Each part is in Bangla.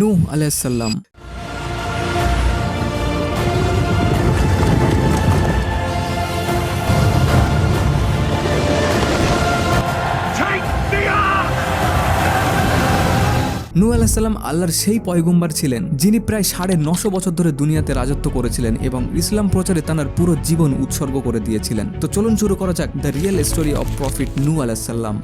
নূহ আলাইসাল্লাম নূ আলাহিসাল্লাম আল্লাহর সেই পয়গম্বার ছিলেন যিনি প্রায় সাড়ে নশো বছর ধরে দুনিয়াতে রাজত্ব করেছিলেন এবং ইসলাম প্রচারে তাঁর পুরো জীবন উৎসর্গ করে দিয়েছিলেন। তো চলুন শুরু করা যাক the real story of prophet নূ আলাহিসাল্লাম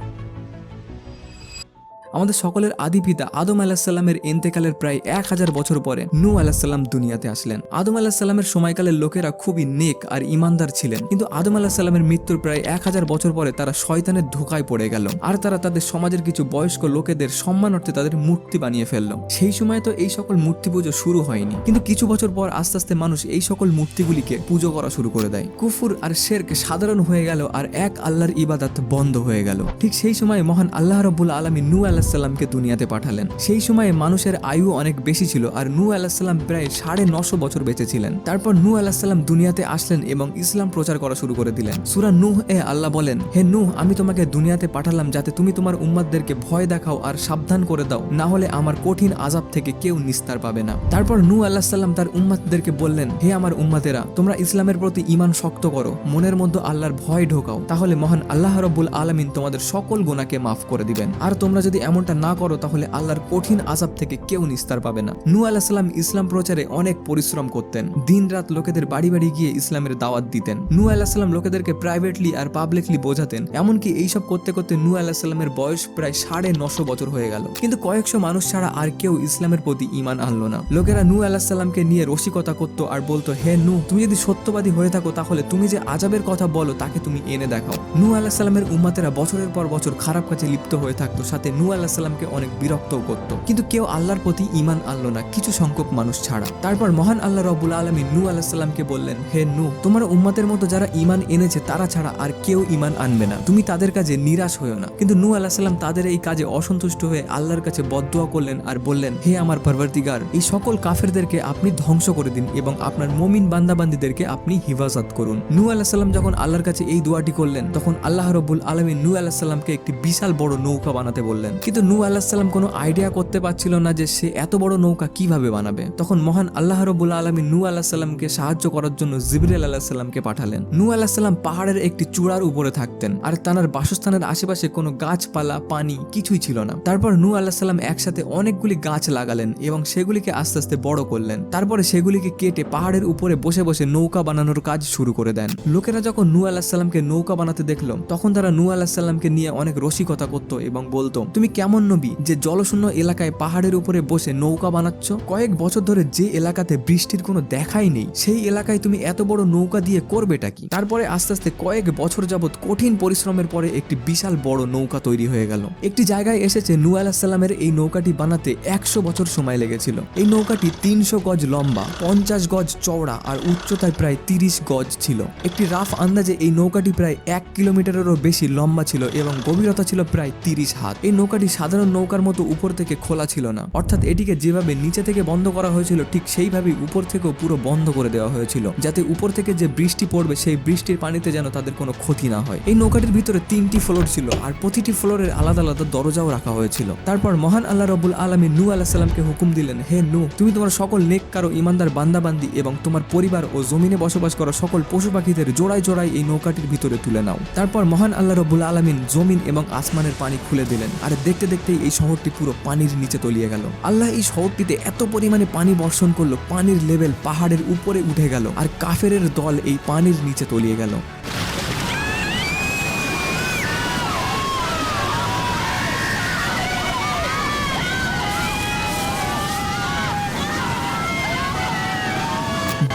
আমাদের সকলের আদি পিতা আদম আলাহিসাল্লামের এন্তেকালের প্রায় এক হাজার বছর পরে নূ আলাহিসাল্লাম দুনিয়াতে আসলেন। আদম আলাহিসাল্লামের সময়কালের লোকেরা খুবই নেক আর ইমানদার ছিলেন। কিন্তু আদম আলাহিসাল্লামের মৃত্যুর প্রায় এক হাজার বছর পরে তারা শয়তানের ধোকায় পড়ে গেল আর তারা তাদের সমাজের কিছু বয়স্ক লোকেদের সম্মানার্থে তাদের মূর্তি বানিয়ে ফেলল। সেই সময় তো এই সকল মূর্তি পুজো শুরু হয়নি। কিন্তু কিছু বছর পর আস্তে আস্তে মানুষ এই সকল মূর্তিগুলিকে পুজো করা শুরু করে দেয়। কুফুর আর শেরক সাধারণ হয়ে গেল আর এক আল্লাহর ইবাদাত বন্ধ হয়ে গেল। ঠিক সেই সময় মহান আল্লাহ রবুল আলমী নূ আলাহিসাল্লামকে দুনিয়াতে পাঠালেন। সেই সময়ে মানুষের আয়ু অনেক বেশি ছিল আর নূ আলাহিসাল্লাম প্রায় সাড়ে নশো বছর বেঁচে ছিলেন। তারপর নূ আলাহিসাল্লাম দুনিয়াতে আসলেন এবং ইসলাম প্রচার করা শুরু করে দিলেন। সুরা নূহ এ আল্লাহ বলেন, হে নূহ, আমি তোমাকে দুনিয়াতে পাঠালাম যাতে তুমি তোমার উম্মাদদেরকে ভয় দেখাও আর সাবধান করে দাও। না হলে আমার কঠিন আজাব থেকে কেউ নিস্তার পাবে না। তারপর নূ আল্লাহ সাল্লাম তার উম্মাদদেরকে বললেন, হে আমার উম্মাদেরা, তোমরা ইসলামের প্রতি ইমান শক্ত করো, মনের মধ্যে আল্লাহর ভয় ঢোকাও। তাহলে মহান আল্লাহ রব্বুল আলমিন তোমাদের সকল গুণাকে মাফ করে দিবেন। আর তোমরা যদি এমনটা না করো তাহলে আল্লাহর কঠিন আজাব থেকে কেউ নিস্তার পাবে না। নূ আলাহ সাল্লাম ইসলাম প্রচারে অনেক পরিশ্রম করতেন। দিন রাত লোকেদের বাড়ি বাড়ি গিয়ে ইসলামের দাওয়াত দিতেন। নূ আলাহ সাল্লাম লোকেদেরকে প্রাইভেটলি আর পাবলিকলি বোঝাতেন। এমনকি এইসব করতে করতে নূ আলাহ সাল্লামের বয়স প্রায় সাড়ে নশো বছর হয়ে গেল। কিন্তু কয়েকশো মানুষ ছাড়া আর কেউ ইসলামের প্রতি ইমান আনলো না। লোকেরা নূ আলাহ সাল্লামকে নিয়ে রসিকতা করতো আর বলতো, হে নু তুমি যদি সত্যবাদী হয়ে থাকো তাহলে তুমি যে আজাবের কথা বলো তাকে তুমি এনে দেখাও। নূ আলাহ সাল্লামের উম্মাতেরা বছরের পর বছর খারাপ কাজে লিপ্ত হয়ে থাকতো। সাথে নূ আলাহ সাল্লামকে অনেক বিরক্তও করতো। কিন্তু কেউ আল্লাহর প্রতি ইমান আনলো না, কিছু সংখ্যক মানুষ ছাড়া। তারপর মহান আল্লাহ রবুল আলমী নু আলাহ সাল্লামকে বললেন, হে নু তোমার উম্মাতের মতো যারা ইমান এনেছে, তারা ছাড়া আর কেউ ইমান আনবে না। তুমি তাদের কাজে নিরাশ হয়েও না। কিন্তু নু আলাহ সাল্লাম তাদের এই কাজে অসন্তুষ্ট হয়ে আল্লাহর কাছে বদদোয়া করলেন আর বললেন, হে আমার পরবর্তীগার, এই সকল কাফেরদেরকে আপনি ধ্বংস করে দিন এবং আপনার মমিন বান্দাবান্দিদেরকে আপনি হিফাজত করুন। নু আলাহ সাল্লাম যখন আল্লাহর কাছে এই দোয়াটি করলেন, তখন আল্লাহ রব্বুল আলমী নু আলাহ সাল্লামকে একটি বিশাল বড় নৌকা বানাতে বললেন। কিন্তু নূ আলাহ সাল্লাম কোনো আইডিয়া করতে পারছিল না যে সে এত বড় নৌকা কীভাবে বানাবে। তখন মহান আল্লাহ রবুল আলমী নূ আল্লাহ সাল্লামকে সাহায্য করার জন্য জিবরিল আল্লাহ সাল্লামকে পাঠালেন। নূ আল্লাহ সাল্লাম পাহাড়ের একটি চূড়ার উপরে থাকতেন আর তানার বাসস্থানের আশেপাশে কোনো গাছপালা, পানি কিছুই ছিল না। তারপর নূ আল্লাহ সাল্লাম একসাথে অনেকগুলি গাছ লাগালেন এবং সেগুলিকে আস্তে আস্তে বড় করলেন। তারপরে সেগুলিকে কেটে পাহাড়ের উপরে বসে বসে নৌকা বানানোর কাজ শুরু করে দেন। লোকেরা যখন নূ আল্লাহ সাল্লামকে নৌকা বানাতে দেখল, তখন তারা নূ আল্লাহ সাল্লামকে নিয়ে অনেক রসিকতা করতো এবং বলতো, তুমি কেমন নবী যে জলশূন্য এলাকায় পাহাড়ের উপরে বসে নৌকা বানাচ্ছ? কয়েক বছর ধরে যে এলাকাতে বৃষ্টির কোনো দেখাই নেই, সেই এলাকায় তুমি এত বড় নৌকা দিয়ে করবেটা কি? তারপরে আস্তে আস্তে কয়েক বছর যাবৎ কঠিন পরিশ্রমের পরে একটি বিশাল বড় নৌকা তৈরি হয়ে গেল। একটি জায়গায় এসেছে নূ আলাহিসাল্লামের এই নৌকাটি বানাতে একশো বছর সময় লেগেছিল। এই নৌকাটি তিনশো গজ লম্বা, পঞ্চাশ গজ চওড়া আর উচ্চতায় প্রায় তিরিশ গজ ছিল। একটি রাফ আন্দাজে এই নৌকাটি প্রায় এক কিলোমিটারেরও বেশি লম্বা ছিল এবং গভীরতা ছিল প্রায় তিরিশ হাত। এই নৌকাটি সাধারণ নৌকার মতো উপর থেকে খোলা ছিল না। অর্থাৎ এটিকে যেভাবে নিচে থেকে বন্ধ করা হয়েছিল, ঠিক সেইভাবেই উপর থেকেও পুরো বন্ধ করে দেওয়া হয়েছিল, যাতে উপর থেকে যে বৃষ্টি পড়বে, সেই বৃষ্টির পানিতে যেন তাদের কোনো ক্ষতি না হয়। এই নৌকাটির ভিতরে তিনটি ফ্লোর ছিল, আর প্রতিটি ফ্লোরের আলাদা আলাদা দরজাও রাখা হয়েছিল। তারপর মহান আল্লাহ রবুল আলমী নু আলাহ সাল্লামকে হুকুম দিলেন, হে নু তুমি তোমার সকল নেক কারও ইমানদার বান্দাবান্দি এবং তোমার পরিবার ও জমিনে বসবাস করা সকল পশু পাখিদের জোড়ায় জোড়ায় এই নৌকাটির ভিতরে তুলে নাও। তারপর মহান আল্লাহ রবুল আলমিন জমিন এবং আসমানের পানি খুলে দিলেন, আর দেখতে দেখতেই এই শহরটি পুরো পানির নিচে তলিয়ে গেল। আল্লাহ এই শহরটিতে এত পরিমাণে পানি বর্ষণ করল, পানির লেভেল পাহাড়ের উপরে উঠে গেল, আর কাফেরের দল এই পানির নিচে তলিয়ে গেল।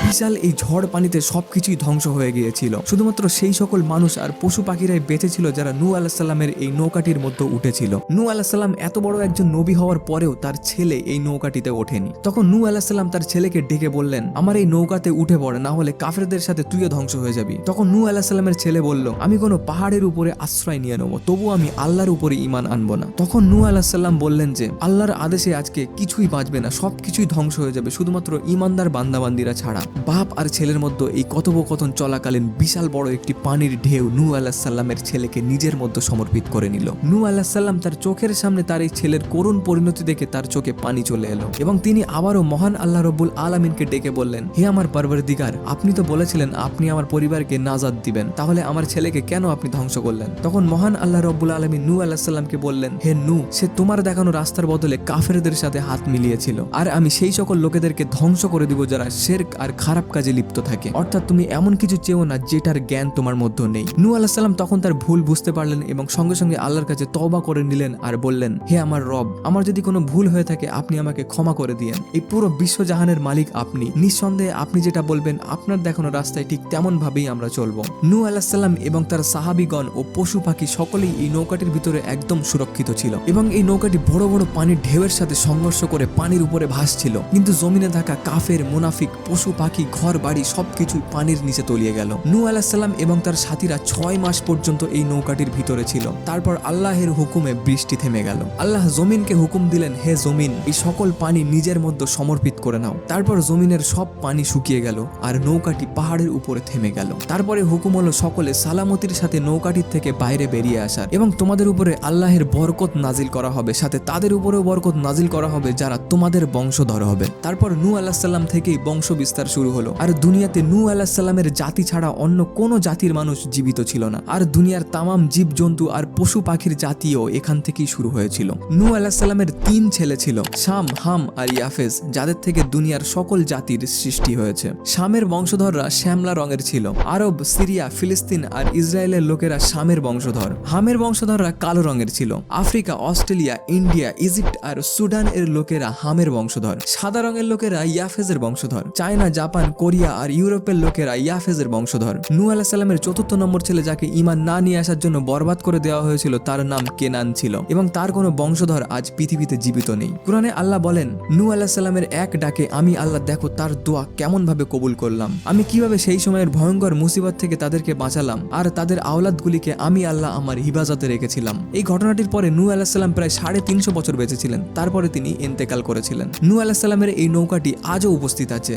বিশাল এই ঝড় পানিতে সবকিছুই ধ্বংস হয়ে গিয়েছিল। শুধুমাত্র সেই সকল মানুষ আর পশু পাখিরাই বেঁচে ছিল যারা নূ আলাহিসাল্লামের এই নৌকাটির মধ্যে উঠেছিল। নূ আলাহিসাল্লাম এত বড় একজন নবী হওয়ার পরেও তার ছেলে এই নৌকাটিতে ওঠেনি। তখন নূ আলাহিসাল্লাম তার ছেলেকে ডেকে বললেন, আমার এই নৌকাতে উঠে পড়ে, না হলে কাফেরদের সাথে তুইও ধ্বংস হয়ে যাবি। তখন নূ আলাহিসাল্লামের ছেলে বলল, আমি কোনো পাহাড়ের উপরে আশ্রয় নিয়ে নেব তবু আমি আল্লাহর উপরে ইমান আনব না। তখন নূ আলাহিসাল্লাম বললেন যে, আল্লাহর আদেশে আজকে কিছুই বাঁচবে না, সবকিছুই ধ্বংস হয়ে যাবে, শুধুমাত্র ইমানদার বান্দাবান্দিরা ছাড়া। বাপ আর ছেলের মধ্যে এই কথোপকথন চলাকালীন বিশাল বড় একটি পানির ঢেউ নূ আলাহ সাল্লামের ছেলেকে নিজের মধ্যে সমর্পিত করে নিল। নূ আলাহ সাল্লাম তার চোখের সামনে তার এই ছেলের করুণ পরিণতি দেখে তার চোখে পানি চলে এলো এবং তিনি আবারও মহান আল্লাহ রব্বুল আলমিনকে ডেকে বললেন, হে আমার পরবর্দিগার আপনি তো বলেছিলেন আপনি আমার পরিবারকে নাজাদ দিবেন, তাহলে আমার ছেলেকে কেন আপনি ধ্বংস করলেন? তখন মহান আল্লাহ রব্বুল আলমী নূ আল্লাহ সাল্লামকে বললেন, হে নূ সে তোমার দেখানো রাস্তার বদলে কাফেরদের সাথে হাত মিলিয়েছিল, আর আমি সেই সকল লোকেদেরকে ধ্বংস করে দিব যারা শেরক আর খারাপ কাজে লিপ্ত থাকে। অর্থাৎ তুমি এমন কিছু চেও না যেটার জ্ঞান তোমার মধ্যে নেই। নু আল্লাহ সাল্লাম তখন তার ভুল বুঝতে পারলেন এবং সঙ্গে সঙ্গে আল্লাহর কাছে তবা করে নিলেন আর বললেন, হে আমার রব, আমার যদি কোনো ভুল হয়ে থাকে, আপনি আমাকে ক্ষমা করে দিয়েন। এই পুরো বিশ্বজাহানের মালিক আপনি। নিঃসন্দেহে আপনি যেটা বলবেন, আপনার দেখানো রাস্তায় ঠিক তেমন ভাবেই আমরা চলবো। নূ আলাহিসাল্লাম এবং তার সাহাবিগণ ও পশু পাখি সকলেই এই নৌকাটির ভিতরে একদম সুরক্ষিত ছিল এবং এই নৌকাটি বড় বড় পানির ঢেউয়ের সাথে সংঘর্ষ করে পানির উপরে ভাসছিল। কিন্তু জমিনে থাকা কাফের, মুনাফিক, পশু পাখি ঘর, বাড়ি সবকিছুই পানির নিচে তলিয়ে গেল। নূ আলাহিসাল্লাম এবং তার সাথীরা ছয় মাস পর্যন্ত এই নৌকাটির ভিতরে ছিল। তারপর আল্লাহের হুকুমে বৃষ্টি থেমে গেল। আল্লাহ জমিনকে হুকুম দিলেন, হে জমিন, এই সকল পানি নিজের মধ্যে সমর্পিত করে নাও। তারপর জমিনের সব পানি শুকিয়ে গেল আর নৌকাটি পাহাড়ের উপরে থেমে গেল। তারপরে হুকুম হলো সকলে সালামতির সাথে নৌকাটির থেকে বাইরে বেরিয়ে আসার এবং তোমাদের উপরে আল্লাহের বরকত নাজিল করা হবে, সাথে তাদের উপরেও বরকত নাজিল করা হবে যারা তোমাদের বংশধর হবে। তারপর নু আল্লাহ সাল্লাম থেকেই বংশ বিস্তার শুরু হলো। আর দুনিয়াতে নু আল্লাহ সাল্লামের জাতি ছাড়া অন্য কোনো জাতির মানুষ জীবিত ছিল না। আর দুনিয়ার তামাম জীবজন্তু আর পশু পাখির জাতিও এখান থেকেই শুরু হয়েছিল। নূ আল্লাহ সাল্লামের তিন ছেলে ছিল, শাম, হাম আর ইয়াফেজ যাদের থেকে দুনিয়ার সকল জাতির সৃষ্টি হয়েছে। শামের বংশধররা শ্যামলা রঙের ছিল। আরব, সিরিয়া, ফিলিস্তিন আর ইসরায়েলের লোকেরা শামের বংশধর। হামের বংশধররা কালো রঙের ছিল। আফ্রিকা, অস্ট্রেলিয়া, ইন্ডিয়া, ইজিপ্ট আর সুডান এর লোকেরা হামের বংশধর। সাদা রঙের লোকেরা ইয়াফেজের বংশধর। চায়না, জাপান কোরিয়া আর ইউরোপের লোকেরা ইয়াফেজের বংশধর। নু আলাহ সাল্লামের চতুর্থ নম্বর ছেলে যাকে ইমান না নিয়ে আসার জন্য বরবাদ করে দেওয়া হয়েছিল, তার নাম কেনান ছিল এবং তার কোনো বংশধর আজ পৃথিবীতে জীবিত নেই। কোরআনে আল্লাহ বলেন নু আলাহ সাল্লামের এক ডাকে, আমি আল্লাহ, দেখো তার দোয়া কেমন ভাবে কবুল করলাম। আমি কীভাবে সেই সময়ের ভয়ঙ্কর মুসিবত থেকে তাদেরকে বাঁচালাম আর তাদের আওলাদগুলিকে আমি আল্লাহ আমার হিফাজতে রেখেছিলাম। এই ঘটনাটির পরে নু আলাহ সাল্লাম প্রায় সাড়ে তিনশো বছর বেঁচেছিলেন তারপরে তিনি ইন্তেকাল করেছিলেন। নু আলাহ সাল্লামের এই নৌকাটি আজও উপস্থিত আছে।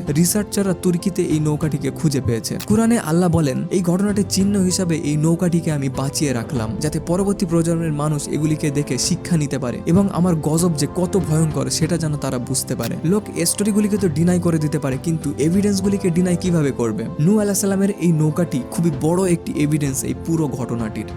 রিসার্চাররা তুর্কিতে এই নৌকাটিকে খুঁজে পেয়েছে। কোরআনে আল্লাহ বলেন, এই ঘটনাটির চিহ্ন হিসাবে এই নৌকাটিকে আমি বাঁচিয়ে রাখলাম, যাতে পরবর্তী প্রজন্মের মানুষ এগুলিকে দেখে শিক্ষা নিতে পারে এবং আমার গজব যে কত ভয়ঙ্কর সেটা যেন তারা বুঝতে পারে। লোক স্টোরিগুলিকে তো ডিনাই করে দিতে পারে, কিন্তু এভিডেন্সগুলিকে ডিনাই কীভাবে করবে? নু আলাহ সাল্লামের এই নৌকাটি খুবই বড় একটি এভিডেন্স এই পুরো ঘটনাটির।